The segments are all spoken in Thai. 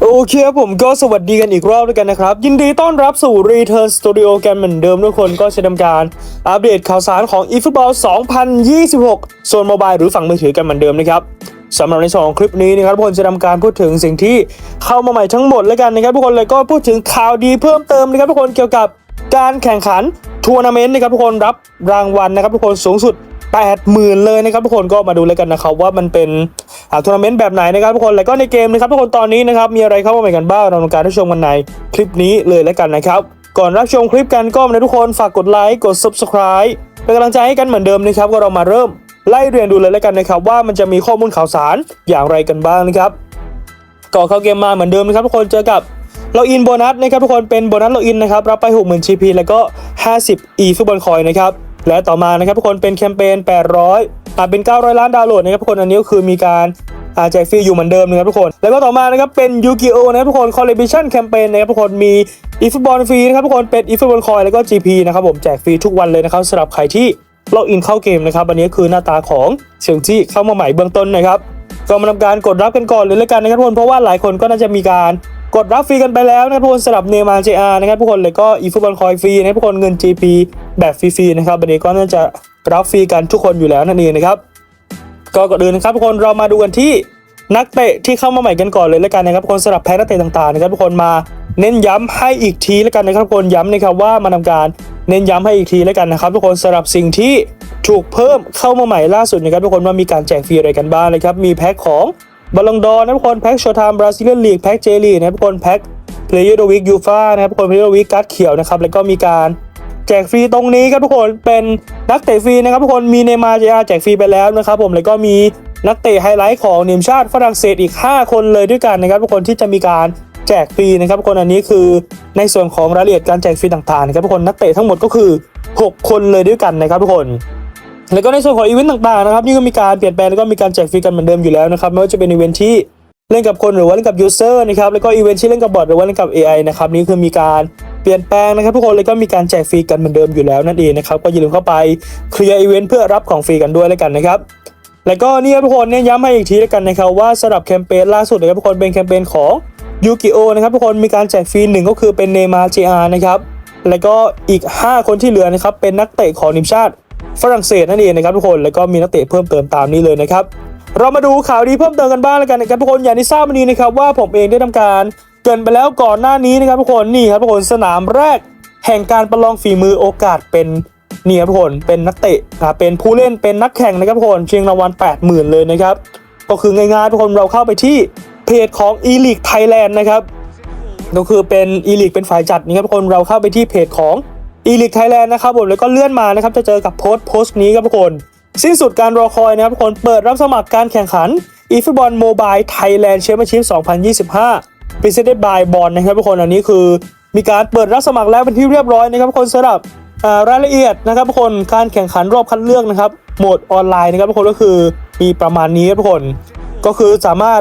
โอเคครับผมก็สวัสดีกันอีกรอบด้วยกันนะครับ ยินดีต้อนรับสู่ Return Studio กันเหมือนเดิมทุกคนก็จะทำการอัปเดตข่าวสารของ eFootball 2026 ส่วนโมบายหรือฝั่งมือถือกันเหมือนเดิมนะครับสำหรับในส่องคลิปนี้นะครับทุกคนจะทำการพูดถึงสิ่งที่เข้ามาใหม่ทั้งหมดแล้วกันนะครับทุกคนเลยก็พูดถึงข่าวดีเพิ่มเติมนะครับทุกคนเกี่ยวกับการแข่งขันทัวร์นาเมนต์นะครับทุกคนรับรางวัลนะครับทุกคนสูงสุด 80,000 เลยนะครับทุกคนก็มาดูเลยกันนะครับว่ามันเป็นอ่าทัวร์นาเมนต์แบบไหนนะครับทุกคนแล้วก็ในเกมนะครับทุกคนตอนนี้นะครับมีอะไรเข้ามาใหม่กันบ้างเราทำการรับชมกันในคลิปนี้เลยแล้วกันนะครับก่อนรับชมคลิปกันก็นะทุกคนฝากกดไลค์กด subscribe เป็นกำลังใจให้กันเหมือนเดิมนะครับก็เรามาเริ่มไล่เรียงดูเลยแล้วกันนะครับว่ามันจะมีข้อมูลข่าวสารอย่างไรกันบ้างนะครับก่อนเข้าเกมมาเหมือนเดิมนะครับทุกคนเจอกับล็ออินโบนัสนะครับทุกคนเป็นโบนัสล็ออินนะครับรับไป 60,000 GP แล้วก็ 50 e ฟุตบอลคอยนะครับ และต่อมานะครับทุกคนเป็นแคมเปญ800อ่าเป็น 900 ล้านดาวน์โหลดนะครับทุกคนอันนี้ก็คือมีการอาแจกฟรีอยู่เหมือนเดิมนะครับทุกคน แล้วก็ต่อมานะครับเป็นยูกิโอนะครับทุกคนคอลเลบิชันแคมเปญนะครับทุกคนมี e ฟุตบอลฟรีนะครับทุกคนเป็น e ฟุตบอลคอยแล้วก็ GP นะครับผมแจกฟรีทุกวันเลยนะครับสำหรับใครที่ล็อกอินเข้าเกมนะครับอันนี้คือหน้าตาของเสียงที่เข้ามาใหม่เบื้องต้นนะครับก็มาทำการกดรับกันก่อนเลยแล้วกันนะครับทุกคนเพราะว่าหลายคนก็น่าจะมีการ กดรับฟรีกันไปแล้วนะครับทุกคนสำหรับเนมาเจอาร์นะครับทุกคนเลยก็อีฟุตบอลคอยฟรีนะครับทุกคนเงิน GP แบบฟรีๆนะครับวันนี้ก็น่าจะรับฟรีกันทุกคนอยู่แล้วนั่นเองนะครับก็ก่อนอื่นนะครับทุกคนเรามาดูกันที่นักเตะที่เข้ามาใหม่กันก่อนเลยแล้วกันนะครับทุกคนสำหรับแพ้นักเตะต่างๆนะครับทุกคนมาเน้นย้ำให้อีกทีแล้วกันนะครับทุกคนย้ำนะครับว่ามาทำการเน้นย้ำให้อีกทีแล้วกันนะครับทุกคนสำหรับสิ่งที่ถูกเพิ่มเข้ามาใหม่ล่าสุดนะครับทุกคนว่ามีการแจกฟรีอะไรกันบ้างนะครับมีแพ็คของ บอลลงดอนะทุกคนแพ็คโชว์ไทม์บราซิเลียนลีกแพ็คเจลีนะครับทุกคนแพ็คเพลเยอร์โดวิกยูฟ่านะครับทุกคนเพลเยอร์วิกการ์ดเขียวนะครับแล้วก็มีการแจกฟรีตรงนี้ครับทุกคนเป็นนักเตะฟรีนะครับทุกคนมีเนมาร์เจอาแจกฟรีไปแล้วนะครับผมแล้วก็มีนักเตะไฮไลท์ของทีมชาติฝรั่งเศสอีก 5 คนเลยด้วยกันนะครับทุกคนที่จะมีการแจกฟรีนะครับทุกคนอันนี้คือในส่วนของรายละเอียดการแจกฟรีต่างๆนะครับทุกคนนักเตะทั้งหมดก็คือ 6 คนเลยด้วยกันนะครับทุกคน แล้วก็ในส่วนของอีเวนต์ต่างๆนะครับนี่ก็มีการเปลี่ยนแปลงแล้วก็มีการแจกฟรีกันเหมือนเดิมอยู่แล้วนะครับไม่ว่าจะเป็นอีเวนท์ที่เล่นกับคนหรือว่าเล่นกับยูเซอร์นะครับแล้วก็อีเวนท์ที่เล่นกับบอทหรือว่าเล่นกับ AI นะครับนี่คือมีการเปลี่ยนแปลงนะครับทุกคนแล้วก็มีการแจกฟรีกันเหมือนเดิมอยู่แล้วนั่นเองนะครับก็อย่าลืมเข้าไปเคลียร์อีเวนต์เพื่อรับของฟรีกันด้วยแล้วกันนะครับแล้วก็นี่ครับทุกคนเนี่ยย้ำให้อีกทีแล้วกันนะครับว่าสำหรับแคมเปญล่าสุดนะครับทุกคนเป็นแคมเปญของยูกิโอนะครับทุกคนมีการแจกฟรีหนึ่งก็คือเป็นเนมาเจอานะครับแล้วก็อีก 5 คนที่เหลือนะครับเป็นนักเตะของทีมชาติ ฝรั่งเศสนั่นเองนะครับทุกคนแล้วก็มีนักเตะเพิ่มเติมตามนี้เลยนะครับเรามาดูข่าวดีเพิ่มเติมกันบ้างแล้วกันนะครับทุกคนอย่างที่ทราบมาดีนะครับว่าผมเองได้ทำการเกินไปแล้วก่อนหน้านี้นะครับทุกคนนี่ครับทุกคนสนามแรก แห่งการประลองฝีมือโอกาสเป็นนี่ครับทุกคนเป็นนักเตะอ่าเป็นผู้เล่นเป็นนักแข่งนะครับทุกคนเชิงรางวัล80,000 เลยนะครับก็คือง่ายๆทุกคนเราเข้าไปที่เพจของ e-league Thailand นะครับก็คือเป็น e l e a g u e เป็นฝ่ายจัดนี่ครับทุกคนเราเข้าไปที่เพจของ e l e a g u e Thailand นะครับผมแล้วก็เลื่อนมานะครับจะเจอกับโพสต์โพสต์นี้ครับทุกคน สิ้นสุดการรอคอยนะครับทุกคนเปิดรับสมัครการแข่งขัน eFootball Mobile Thailand Championship 2025 Presented by Bond นะครับทุกคนอันนี้คือ มีการเปิดรับสมัครแล้วเป็นที่เรียบร้อยนะครับทุกคนสำหรับอ่ารายละเอียดนะครับทุกคนการแข่งขันรอบคัดเลือกนะครับโหมดออนไลน์นะครับทุกคนก็คือมีประมาณนี้ครับทุกคนก็คือสามารถ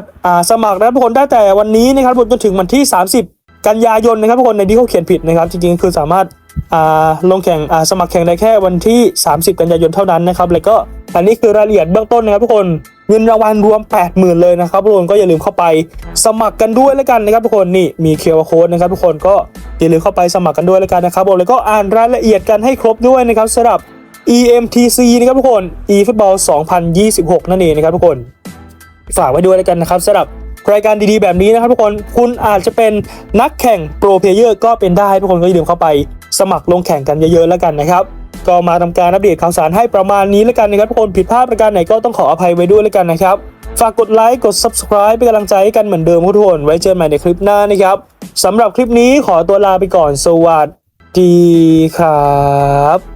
สมัครได้ทุกคนได้แต่วันนี้นะครับจนถึงวันที่ 30 กันยายนนะครับทุกคนในที่เขาเขียนผิดนะครับ จริงๆ คือสามารถ ลงแข่งสมัครแข่งได้แค่วันที่ 30 กันยายนเท่านั้นนะครับ แล้วก็อันนี้คือรายละเอียดเบื้องต้นนะครับทุกคนเงินรางวัลรวม 80,000 เลยนะครับทุกคนก็อย่าลืมเข้าไปสมัครกันด้วยแล้วกันนะครับทุกคนนี่มีเคียร์โค้ดนะครับทุกคนก็อย่าลืมเข้าไปสมัครกันด้วยแล้วกันนะครับผมแล้วก็อ่านรายละเอียดกันให้ครบด้วยนะครับสำหรับ EMTC นะครับทุกคน eFootball 2026 นั่นเองนะครับทุกคนฝากไว้ด้วยแล้วกันนะครับสำหรับรายการดีๆแบบนี้นะครับทุกคนคุณอาจจะเป็นนักแข่งโปรเพลเยอร์ก็เป็นได้ทุกคนก็อย่าลืมเข้าไป สมัครลงแข่งกันเยอะๆแล้วกันนะครับ ก็มาทำการอัปเดตข่าวสารให้ประมาณนี้แล้วกันนะครับทุกคนผิดพลาดประการไหนก็ต้องขออภัยไว้ด้วยแล้วกันนะครับฝากกดไลค์กด subscribe เป็นกำลังใจให้กันเหมือนเดิมครับทุกคนไว้เจอกันใหม่ในคลิปหน้านะครับสำหรับคลิปนี้ขอตัวลาไปก่อนสวัสดีครับ